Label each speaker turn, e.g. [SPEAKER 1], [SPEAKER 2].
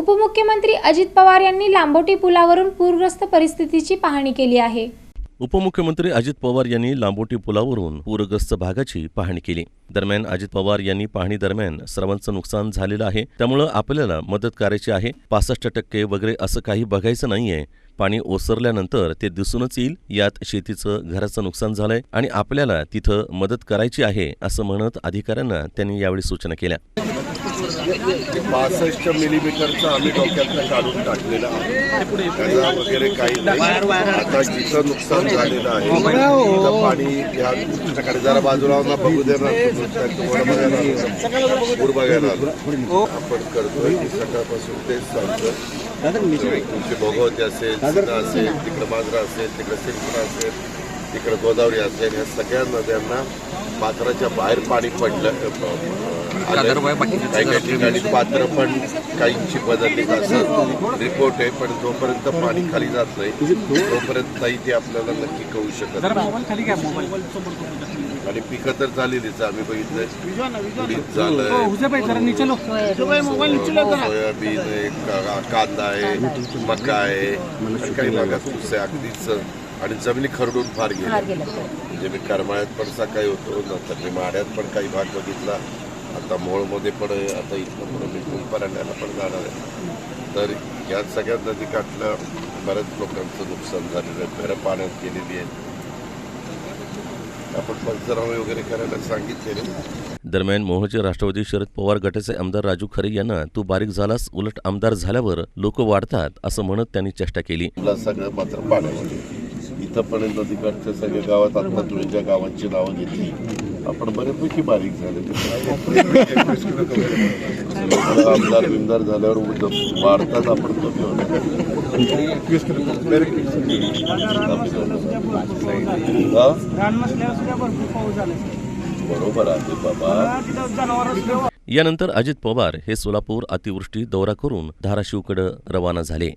[SPEAKER 1] उपमुख्यमंत्री अजित पवार यांनी लांबोटी पुलावरून पूरग्रस्त परिस्थितीची पाहणी केली आहे.
[SPEAKER 2] उपमुख्यमंत्री अजित पवार यांनी लांबोटी पुलावरून पूरग्रस्त भागाची पाहणी केली. दरम्यान अजित पवार यांनी पाहणी दरम्यान सर्वांचं नुकसान झालेलं आहे. त्यामुळं आपल्याला मदत करायची आहे. पासष्ट टक्के वगैरे असं काही बघायचं नाहीये. पाणी ओसरल्यानंतर ते दिसूनच येईल. यात शेतीचं घराचं नुकसान झालंय आणि आपल्याला तिथं मदत करायची आहे असं म्हणत अधिकाऱ्यांना त्यांनी यावेळी सूचना केल्या.
[SPEAKER 3] पासष्ट मिलीमीटरचा आम्ही डोक्यातनं काढून टाकलेला आहे. वगैरे काही नाही. आता जिथं नुकसान झालेलं आहे तिथं पाणी या जरा बाजूला बघू दे तुम्हाला बघायला पूर बघायला आपण करतोय की सकाळपासून तेच सांगतो तुमची भोगवती असेल सीना असेल तिकडं माजरा असेल तिकडं सिंचना असेल तिकडं गोदावरी असेल या सगळ्या नद्यांना पात्राच्या बाहेर पाणी पडलं. काही ठिकाणी पात्र पण काहींची बदलली असं रिपोर्ट आहे पण जोपर्यंत पाणी खाली जात नाही तोपर्यंत नाही ते आपल्याला नक्की कळू शकत. आणि पिकं तर झालेलीच. आम्ही बघितलंय. झालंय. सोयाबीन आहे का- कांदा आहे मका आहे काही भागात आहे अगदीच आणि जमिनी खरडून फार गेल्या. म्हणजे मी करमाळ्यात पण सकाळी होतो नंतर मी माड्यात पण काही भाग बघितला. आता मोळमध्ये पण आता इथं पुढे मी कुंपरांड्याला पण जाणार आहे. तर या सगळ्या नदीकाठल्या बऱ्याच लोकांचं नुकसान झालेलं आहे. घरं पाण्यात गेलेली आहेत. आपण पंचनामे वगैरे करायला सांगितलेले.
[SPEAKER 2] दरम्यान मोहचे राष्ट्रवादी शरद पवार गटाचे आमदार राजू खरे यांना तू बारीक झालास उलट आमदार झाल्यावर लोक वाढतात असं म्हणत त्यांनी चेष्टा केली.
[SPEAKER 3] सगळं मात्र पाण्यामध्ये. इथंपर्यंत तिकडच्या सगळ्या गावात आता तुम्ही ज्या गावांची नावं घेतली. आपण बऱ्यापैकी बारीक झाले. आमदार बिमदार झाल्यावर उद्योग आपण कमी होणार बरोबर आहे बाबा.
[SPEAKER 2] यानंतर अजित पवार हे सोलापूर अतिवृष्टी दौरा करून धाराशिवकडे रवाना झाले.